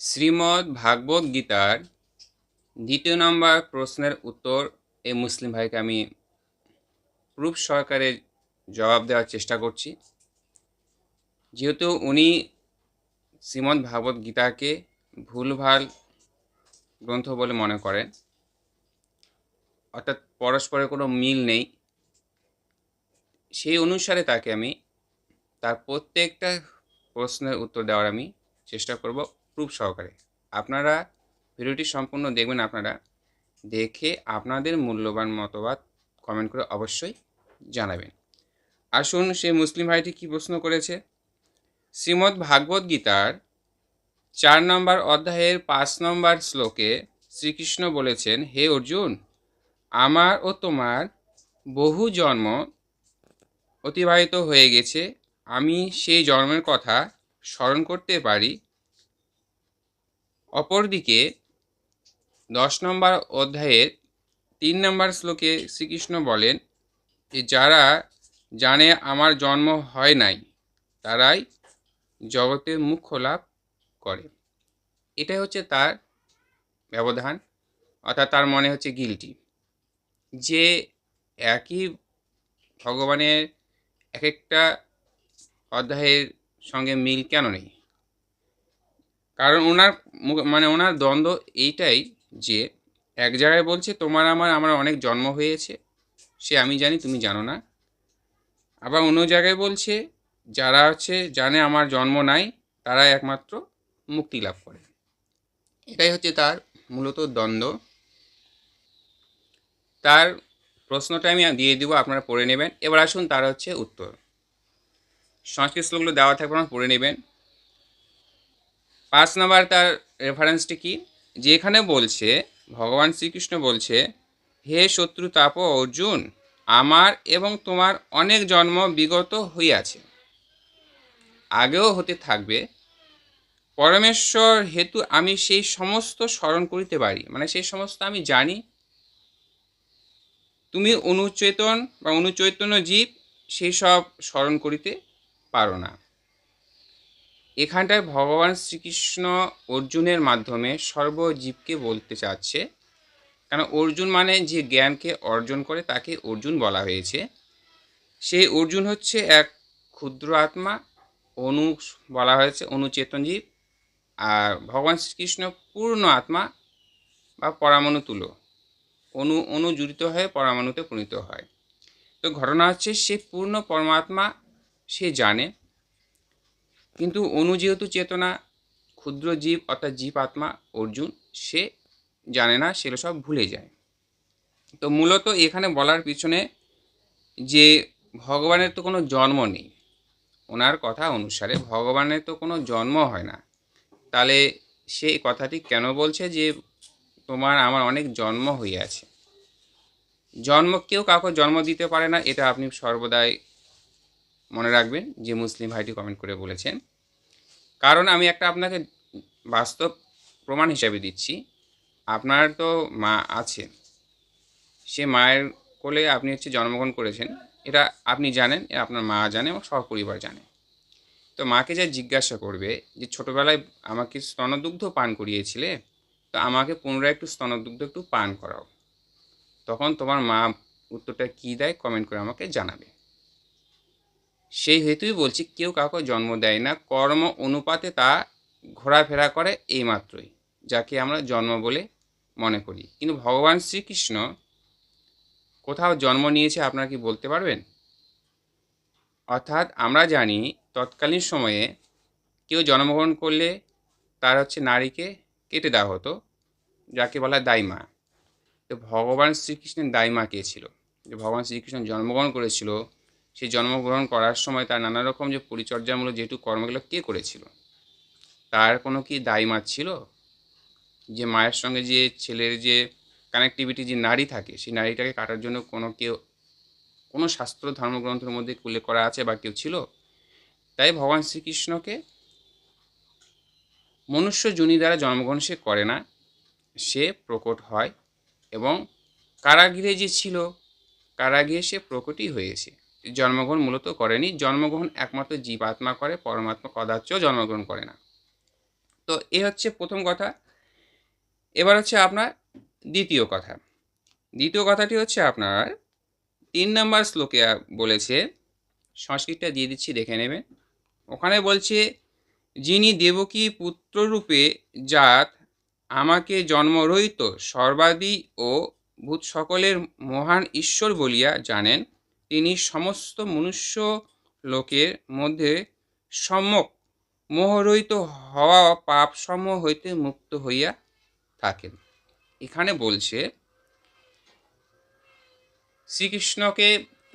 শ্রীমদ্ ভাগবত গীতার দ্বিতীয় নম্বর প্রশ্নের উত্তর এই মুসলিম ভাইকে আমি প্রুফ সহকারে জবাব দেওয়ার চেষ্টা করছি। যেহেতু উনি শ্রীমদ্ ভাগবত গীতাকে ভুলভাল গ্রন্থ বলে মনে করেন, অর্থাৎ পরস্পরের কোনো মিল নেই, সেই অনুসারে তাকে আমি তার প্রত্যেকটা প্রশ্নের উত্তর দেওয়ার আমি চেষ্টা করব। প্রুফ সহকারে। আপনারা ভিডিওটি সম্পূর্ণ দেখবেন আপনারা। দেখে আপনাদের মূল্যবান মতবাদ কমেন্ট করে অবশ্যই জানাবেন। আসুন সেই মুসলিম ভাইটি কী প্রশ্ন করেছে? শ্রীমদ্ ভাগবত গীতার চার নম্বর অধ্যায়ের পাঁচ নম্বর শ্লোকে শ্রীকৃষ্ণ বলেছেন, হে অর্জুন, আমার ও তোমার বহু জন্ম অতিবাহিত হয়ে গেছে। আমি সেই জন্মের কথা স্মরণ করতে পারি অপরদিকে দশ নম্বর অধ্যায়ের তিন নম্বর শ্লোকে শ্রীকৃষ্ণ বলেন যে, যারা জানে আমার জন্ম হয় নাই, তারাই জগতের মুখ্য লাভ করে। এটাই হচ্ছে তার ব্যবধান, অর্থাৎ তার মনে হচ্ছে গিলটি যে একই ভগবানের এক একটা অধ্যায়ের সঙ্গে মিল কেন নেই? কারণ ওনার মানে ওনার দ্বন্দ্ব এইটাই যে এক জায়গায় বলছে, তোমার আমার আমার অনেক জন্ম হয়েছে, সে আমি জানি, তুমি জানো না। আবার অন্য জায়গায় বলছে, যারা হচ্ছে জানে আমার জন্ম নাই তারা একমাত্র মুক্তি লাভ করে। এটাই হচ্ছে তার মূলত দ্বন্দ্ব। তার প্রশ্নটা আমি দিয়ে দিব, আপনারা পড়ে নেবেন। এবার আসুন তার হচ্ছে উত্তর। সংস্কৃত শ্লোকগুলো দেওয়া থাকবে, আপনারা পড়ে নেবেন। পাঁচ নাম্বার তার রেফারেন্সটি কি? যেখানে বলছে, ভগবান শ্রীকৃষ্ণ বলছে, হে শত্রু তাপ অর্জুন, আমার এবং তোমার অনেক জন্ম বিগত হইয়াছে। আগেও হতে থাকবে। পরমেশ্বর হেতু আমি সেই সমস্ত স্মরণ করিতে পারি। মানে সেই সমস্ত আমি জানি। তুমি অনুচেতন বা অনুচৈতন্য জীব, সেই সব স্মরণ করিতে পারো না। এখানটায় ভগবান শ্রীকৃষ্ণ অর্জুনের মাধ্যমে সর্বজীবকে বলতে চাচ্ছে। কেন অর্জুন মানে যে জ্ঞানকে অর্জন করে তাকে অর্জুন বলা হয়েছে। সেই অর্জুন হচ্ছে এক ক্ষুদ্র আত্মা, অনু বলা হয়েছে, অনুচেতন জীব। আর ভগবান শ্রীকৃষ্ণ পূর্ণ আত্মা বা পরমাণু তুলো অনু, অনুজুড়িত হয়ে পরমাণুতে পরিণত হয়। তো ঘটনা হচ্ছে সে পূর্ণ পরমাত্মা, সে জানে। কিন্তু অনু যেহেতু চেতনা, ক্ষুদ্র জীব অর্থাৎ জীব আত্মা, অর্জুন, সে জানে না, সেগুলো সব ভুলে যায়। তো মূলত এখানে বলার পিছনে যে ভগবানের তো কোনো জন্ম নেই, ওনার কথা অনুসারে ভগবানের তো কোনো জন্ম হয় না। তাহলে সে কথাটি কেন বলছে যে তোমার আমার অনেক জন্ম হইয়াছে? জন্ম কেউ কাউকে জন্ম দিতে পারে না, এটা আপনি সর্বদাই মনে রাখবেন যে মুসলিম ভাইটি কমেন্ট করে বলেছেন। কারণ আমি একটা আপনাকে বাস্তব প্রমাণ হিসাবে দিচ্ছি। আপনার তো মা আছে। সে মায়ের কোলে আপনি হচ্ছে জন্মগ্রহণ করেছেন। এটা আপনি জানেন আপনার মা জানে এবং সহপরিবার জানে। তো মাকে যা জিজ্ঞাসা করবে যে ছোটোবেলায় আমাকে স্তনদুগ্ধ পান করিয়েছিলে, তো আমাকে পুনরায় একটু স্তনদুগ্ধ একটু পান করাও। তখন তোমার মা উত্তরটা কী দেয়? কমেন্ট করে আমাকে জানাবে। সেই হেতুই বলছি কেউ কাউকে জন্ম দেয় না, কর্ম অনুপাতে তা ঘোরাফেরা করে এই মাত্রই যাকে আমরা জন্ম বলে মনে করি। কিন্তু ভগবান শ্রীকৃষ্ণ কোথাও জন্ম নিয়েছে আপনারা কি বলতে পারবেন? অর্থাৎ আমরা জানি তৎকালীন সময়ে কেউ জন্মগ্রহণ করলে তার হচ্ছে নারীকে কেটে দেওয়া হতো, যাকে বলা দাইমা। তো ভগবান শ্রীকৃষ্ণের দাইমা কে ছিল? যে ভগবান শ্রীকৃষ্ণ জন্মগ্রহণ করেছিল সেই জন্মগ্রহণ করার সময় তার নানা রকম যে পরিচর্যামূলক যেহেতু কর্মগুলো কে করেছিল? তার কোনো কি দাইমা ছিল? যে মায়ের সঙ্গে যে ছেলের যে কানেক্টিভিটি যে নারী থাকে, সেই নারীটাকে কাটার জন্য কোনো কেউ, কোনো শাস্ত্র ধর্মগ্রন্থের মধ্যে উল্লেখ করা আছে বা কেউ ছিল? তাই ভগবান শ্রীকৃষ্ণকে মনুষ্য জনি দ্বারা জন্মগ্রহণ সে করে না। সে প্রকট হয় এবং কারাগিরে যে ছিল, কারাগৃহে সে প্রকটই হয়েছে। জন্মগ্রহণ মূলত করেনি। জন্মগ্রহণ একমাত্র জীবাত্মা করে, পরমাত্মা কদাচ জন্মগ্রহণ করে না। তো এ হচ্ছে প্রথম কথা। এবার হচ্ছে আপনার দ্বিতীয় কথা। দ্বিতীয় কথাটি হচ্ছে আপনার, তিন নম্বর শ্লোকে বলেছে, সংস্কৃতটা দিয়ে দিচ্ছি, দেখে নেবেন। ওখানে বলছে, যিনি দেবকী পুত্ররূপে জাত, আমাকে জন্মরহিত সর্বাদি ও ভূত সকলের মহান ঈশ্বর বলিয়া জানেন তিনি সমস্ত মনুষ্য লোকের মধ্যে সম্যক মোহরহিত হওয়া পাপ সমূহ হইতে মুক্ত হইয়া থাকেন। এখানে বলছে, শ্রীকৃষ্ণকে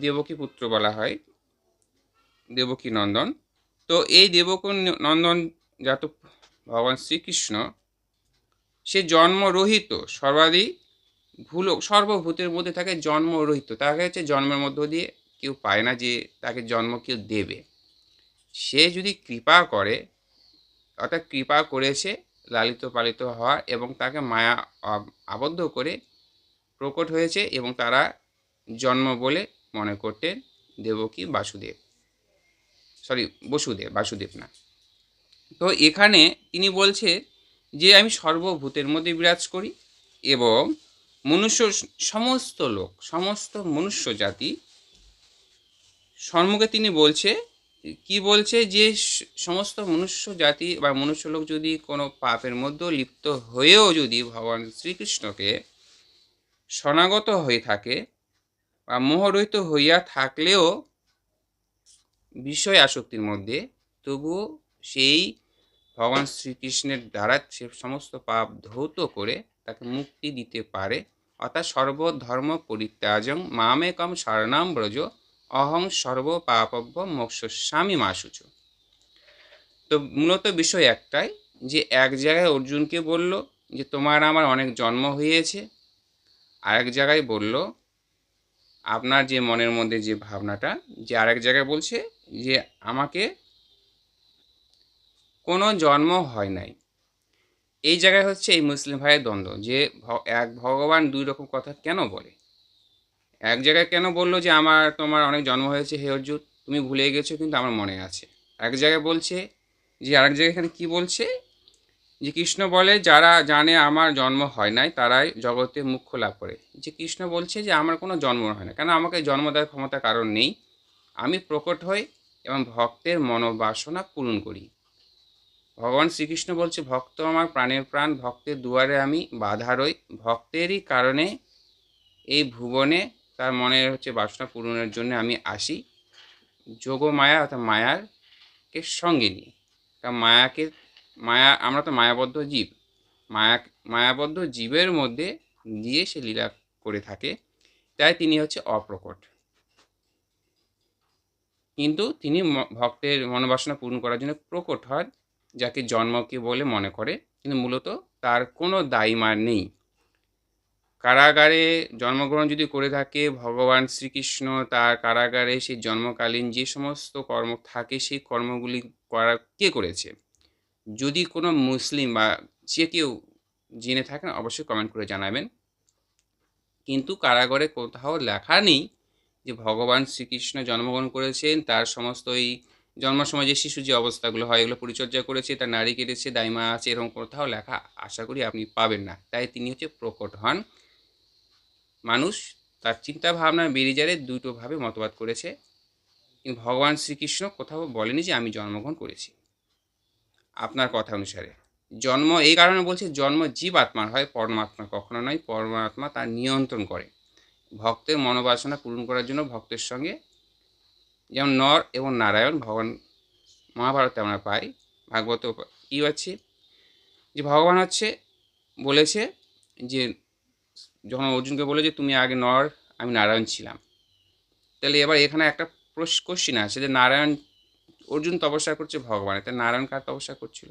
দেবকী পুত্র বলা হয়, দেবকী নন্দন। তো এই দেবকী নন্দন যাত ভগবান শ্রীকৃষ্ণ, সে জন্মরহিত সর্বাধি ভুল সর্বভূতের মধ্যে থাকে জন্ম রহিত তাকে হচ্ছে জন্মের মধ্য দিয়ে কেউ পায় না যে তাকে জন্ম কেউ দেবে। সে যদি কৃপা করে, অর্থাৎ কৃপা করেছে, লালিত পালিত হওয়া এবং তাকে মায়া আবদ্ধ করে প্রকট হয়েছে এবং তারা জন্ম বলে মনে করতেন দেবকী বাসুদেব। সরি, বসুদেব, বাসুদেব না। তো এখানে তিনি বলছে যে, আমি সর্বভূতের মধ্যে বিরাজ করি এবং মনুষ্য সমস্ত লোক, সমস্ত মনুষ্য জাতি সম্মুখে তিনি বলছে, কি বলছে যে সমস্ত মনুষ্য জাতি বা মনুষ্য লোক যদি কোনো পাপের মধ্যে লিপ্ত হয়েও যদি ভগবান শ্রীকৃষ্ণকে শরণাগত হয়ে থাকে বা মোহরহিত হইয়া থাকলেও বিষয় আসক্তির মধ্যে, তবুও সেই ভগবান শ্রীকৃষ্ণের দ্বারা সে সমস্ত পাপ ধৌত করে তাকে মুক্তি দিতে পারে। অর্থাৎ সর্বধর্ম পরিত্যাজং মামেকম শরণাম ব্রজ অহং সর্ব পাপব্য মোক্ষ স্বামী মাসুচ। তো মূলত বিষয় একটাই যে এক জায়গায় অর্জুনকে বলল যে তোমার আমার অনেক জন্ম হয়েছে। আরেক জায়গায় বলল, আপনার যে মনের মধ্যে যে ভাবনাটা, যে আরেক জায়গায় বলছে যে আমাকে কোনো জন্ম হয় নাই। এই জায়গায় হচ্ছে এই মুসলিম ভাইয়ের দ্বন্দ্ব যে এক ভগবান দুই রকম কথা কেন বলে? এক জায়গায় কেন বলল যে আমার, তোমার অনেক জন্ম হয়েছে, হে অর্জুন, তুমি ভুলে গেছো কিন্তু আমার মনে আছে। এক জায়গায় বলছে যে আরেক জায়গায় এখানে কী বলছে? যে কৃষ্ণ বলে, যারা জানে আমার জন্ম হয় নাই, তারাই জগতে মুখ্য লাভ করে। যে কৃষ্ণ বলছে যে আমার কোনো জন্ম হয় না কেন আমাকে জন্ম দেওয়ার ক্ষমতা কারণ নেই? আমি প্রকট হই এবং ভক্তের মনোবাসনা পূরণ করি। ভগবান শ্রীকৃষ্ণ বলছে, ভক্ত আমার প্রাণের প্রাণ, ভক্তের দুয়ারে আমি বাধা রই। ভক্তেরই কারণে এই ভুবনে তার মনের হচ্ছে বাসনা পূরণের জন্য আমি আসি। যোগ মায়া অর্থাৎ মায়ারকে সঙ্গে নিয়ে। কারণ মায়াকে, মায়া, আমরা তো মায়াবদ্ধ জীব। মায়া, মায়াবদ্ধ জীবের মধ্যে দিয়ে সে লীলা করে থাকে। তাই তিনি হচ্ছে অপ্রকট। কিন্তু তিনি ভক্তের মনোবাসনা পূরণ করার জন্য প্রকট হন। যাকে জন্মকে বলে মনে করে, কিন্তু মূলত তার কোনো দায়ীমার নেই। কারাগারে জন্মগ্রহণ যদি করে থাকে, ভগবান শ্রীকৃষ্ণ তার কারাগারে সেই জন্মকালীন যে সমস্ত কর্ম থাকে, সেই কর্মগুলি করা কে করেছে? যদি কোনো মুসলিম বা যে কেউ জেনে থাকেন, অবশ্যই কমেন্ট করে জানাবেন। কিন্তু কারাগারে কোথাও লেখা নেই যে ভগবান শ্রীকৃষ্ণ জন্মগ্রহণ করেছেন, তার সমস্ত এই জন্মের সময় যে শিশু যে অবস্থাগুলো হয়, এগুলো পরিচর্যা করেছে, তার নারী কেটেছে, দাইমা আছে, এরকম কোথাও লেখা আশা করি আপনি পাবেন না। তাই তিনি হচ্ছে প্রকট হন। মানুষ তার চিন্তা ভাবনা বেরিয়ে যারে দুটোভাবে মতবাদ করেছে। কিন্তু ভগবান শ্রীকৃষ্ণ কোথাও বলেনি যে, আমি জন্মগ্রহণ করেছি। আপনার কথা অনুসারে। জন্ম, এই কারণে বলছে জন্ম জীব আত্মার হয় পরমাত্মা। কখনো নয়, পরমাত্মা তার নিয়ন্ত্রণ করে। ভক্তের মনোবাসনা পূরণ করার জন্য ভক্তের সঙ্গে যেমন নর এবং নারায়ণ ভগবান মহাভারতে আমরা পাই, ভাগবত কী হচ্ছে যে ভগবান হচ্ছে বলেছে যে, যখন অর্জুনকে বলে যে, তুমি আগে নর, আমি নারায়ণ ছিলাম। তাহলে এবার এখানে একটা কোশ্চিন আছে যে, নারায়ণ, অর্জুন তপস্যা করছে ভগবানের তাই নারায়ণ কার তপস্যা করছিল?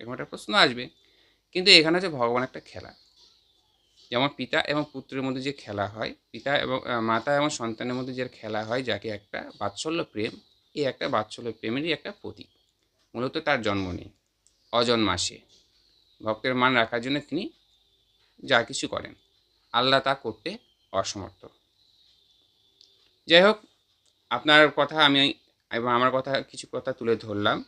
এরকম একটা প্রশ্ন আসবে। কিন্তু এখানে হচ্ছে ভগবান একটা খেলা। যেমন পিতা এবং পুত্রের মধ্যে যে খেলা হয়, পিতা এবং মাতা এবং সন্তানের মধ্যে যে খেলা হয়, যাকে একটা বাৎসল্য প্রেম, এই একটা বাৎসল্য প্রেমেরই একটা প্রতীক। মূলত তার জন্ম নেই অজন্মাসে ভক্তের মান রাখার জন্য তিনি যা কিছু করেন, আল্লাহ তা করতে অসমর্থ। যাই হোক আপনার কথা আমি, এবং আমার কথা কিছু কথা তুলে ধরলাম।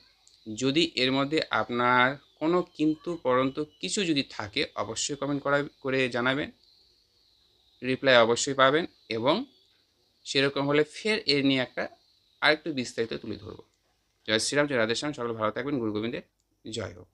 যদি এর মধ্যে আপনার কোনো কিন্তু পরন্তু কিছু যদি থাকে, অবশ্যই কমেন্ট করা, করে জানাবেন। রিপ্লাই অবশ্যই পাবেন এবং সেরকম হলে ফের এর নিয়ে একটা আরেকটু বিস্তারিত তুলে ধরব। জয় শ্রীরাম, জয় রাধেশ্যাম, সকলে ভালো থাকবেন। গুরু গোবিন্দের জয় হোক।